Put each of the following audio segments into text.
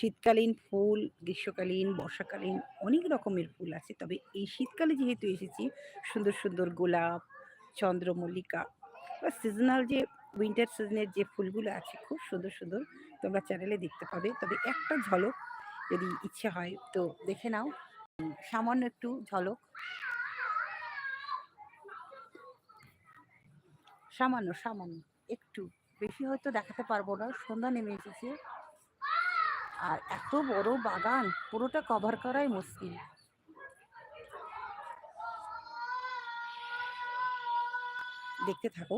শীতকালীন ফুল, গ্রীষ্মকালীন, বর্ষাকালীন অনেক রকমের ফুল আছে। তবে এই শীতকালে যেহেতু এসেছি, সুন্দর সুন্দর গোলাপ, চন্দ্রমল্লিকা বা সিজনাল যে উইন্টার সিজনের যে ফুলগুলো আছে, খুব সুন্দর সুন্দর তোমরা চ্যানেলে দেখতে পাবে। তবে একটা ঝলক যদি ইচ্ছে হয়, তো দেখে নাও। সামান্য একটু ঝলক। সামান্য সামান্য, একটু। বেশি হয়তো দেখাতে পারব না, সন্ধ্যা নেমে এসেছে। আর এত বড় বাগান পুরোটা কভার করাই মুশকিল। দেখতে থাকো।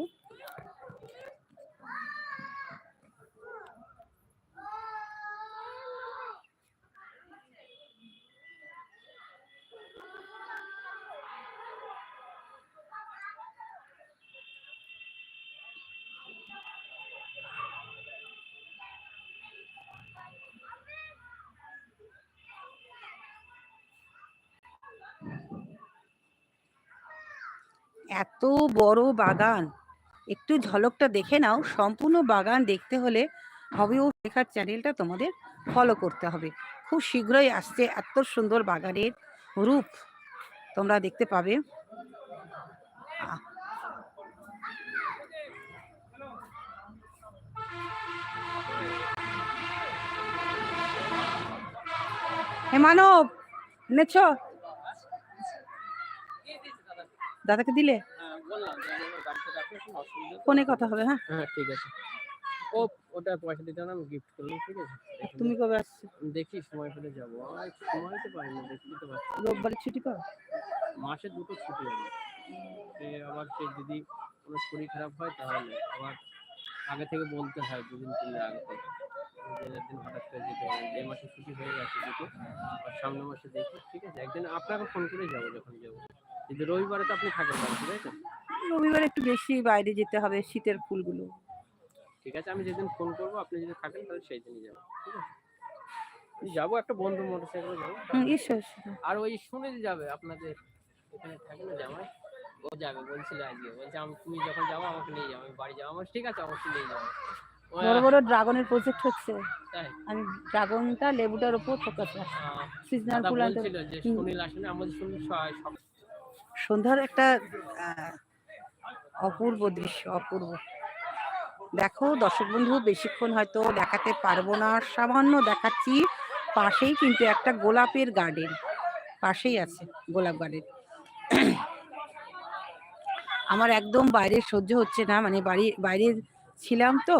এত বড় বাগান। একটু ঝলকটা দেখে নাও। সম্পূর্ণ বাগান দেখতে হলে হবে ও শেখার চ্যানেলটা তোমাদের ফলো করতে হবে। খুব শীঘ্রই আসছে এত সুন্দর বাগানের রূপ। তোমরা দেখতে পাবে। হে মানব নেছ দাদাকে দিলে? হ্যাঁ, যে ফোনে কথা হবে হ্যাঁ? হ্যাঁ ঠিক আছে। ও ওটা পয়সা দিতে না আমি গিফট করলাম ঠিক আছে? তুমি কবে আসছো? দেখি সময় পেলে যাব। আর সময় তো পাই না দেখতে তো পারছি রোববারের ছুটি পাও মাসে দুটো ছুটি হবে। সে আবার সে যদি কোনো শরীর খারাপ হয় তাহলে আবার আগে থেকে বলতে হয় দুদিন তিন দিন আগে থেকে। যে হঠাৎ করে যেতে হবে এই মাসে ছুটি হয়ে গেছে দুটো আর সামনের মাসে দেখি ঠিক আছে? একদিন আপনাকে ফোন করে যাব যখন যাব। কিন্তু রবিবারে তো আপনি থাকেন না ঠিক আছে? রবিবার একটু বেশি বাইরে যেতে হবে শীতের ফুলগুলো। ঠিক আছে আমি যেদিন ফোন করব আপনি যদি থাকেন তাহলে সেই দিনই যাব ঠিক আছে? যাব একটা বন্ধু মোটরসাইকেলে যাব। আর ওই সুনীল যাবে আপনাদের এখানে থাকে না জামাই? ও যাবে বলছিল আজকে। বলছে আমি তুমি যখন যাব আমাকে নিয়ে যাব আমি বাড়ি যাব। আমার ঠিক আছে অবশ্যই নিয়ে যাব। বড় বড় ড্রাগনের প্রজেক্ট হচ্ছে। তাই? আমি ড্রাগনটা লেবুটার উপর ফোকাস রাখছি। সিজনাল ফুল আনতে সুনীল আসেনি আমাদের সুনীল সব সন্ধ্যার একটা অপূর্ব দৃশ্য, অপূর্ব। দেখো, দর্শক বন্ধু, বেশিক্ষণ হয়তো দেখাতে পারব না, সামান্য দেখাচ্ছি। পাশেই কিন্তু একটা গোলাপের গার্ডেন পাশেই আছে গোলাপ গার্ডেন আমার একদম বাইরে সহ্য হচ্ছে না মানে বাড়ি, বাইরে ছিলাম তো,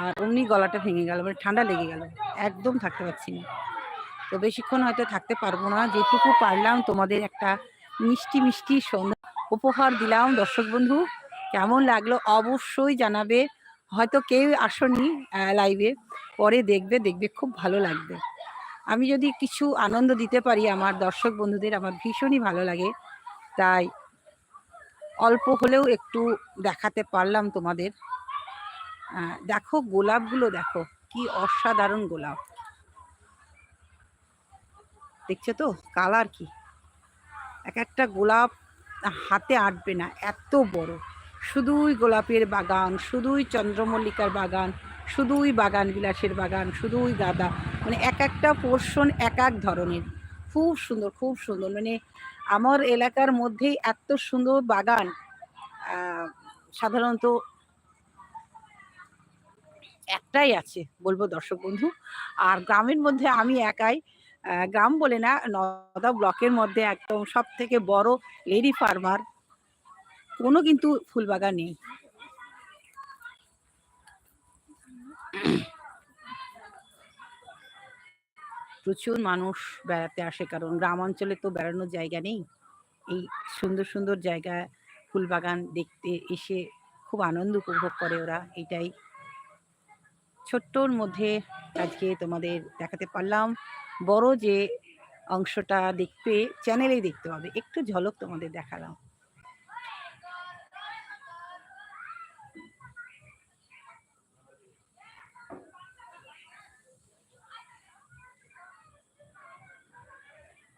আর অমনি গলাটা ভেঙে গেল মানে ঠান্ডা লেগে গেল, একদম থাকতে পারছি না। তো বেশিক্ষণ হয়তো থাকতে পারব না, যেটুকু পারলাম তোমাদের একটা মিষ্টি মিষ্টি সন্ধ্যা উপহার দিলাম। দর্শক বন্ধু, কেমন লাগল অবশ্যই জানাবে। হয়তো কেউ আসনি লাইভে পরে দেখবে দেখবে খুব ভালো লাগবে। আমি যদি কিছু আনন্দ দিতে পারি আমার দর্শক বন্ধুদের, আমার ভীষণই ভালো লাগে। তাই অল্প হলেও একটু দেখাতে পারলাম তোমাদের। দেখো গোলাপগুলো, দেখো কি অসাধারণ গোলাপ। দেখছ তো? কালার কি? এক একটা গোলাপ হাতে আঁটবে না, এত বড়। শুধুই গোলাপের বাগান, শুধুই চন্দ্রমল্লিকার বাগান, শুধুই বাগান বিলাসের বাগান, শুধুই গাঁদা। মানে এক একটা পোর্শন এক এক ধরনের। খুব সুন্দর খুব সুন্দর। মানে আমার এলাকার মধ্যেই এত সুন্দর বাগান সাধারণত একটাই আছে, বলব দর্শক বন্ধু। আর গ্রামের মধ্যে আমি একাই গ্রাম বলে না নদা ব্লকের মধ্যে একদম সব থেকে বড় লেডি ফার্মার কোনো কিন্তু ফুল বাগান নেই। প্রচুর মানুষ বেড়াতে আসে, কারণ গ্রাম অঞ্চলে তো বেড়ানোর জায়গা নেই। এই সুন্দর সুন্দর জায়গা ফুল বাগান দেখতে এসে খুব আনন্দ উপভোগ করে ওরা, এটাই ছোট্টর মধ্যে আজকে তোমাদের দেখাতে পারলাম। বড় যে অংশটা দেখতে চ্যানেলেই দেখতে পাবে একটু ঝলক তোমাদের দেখালাম।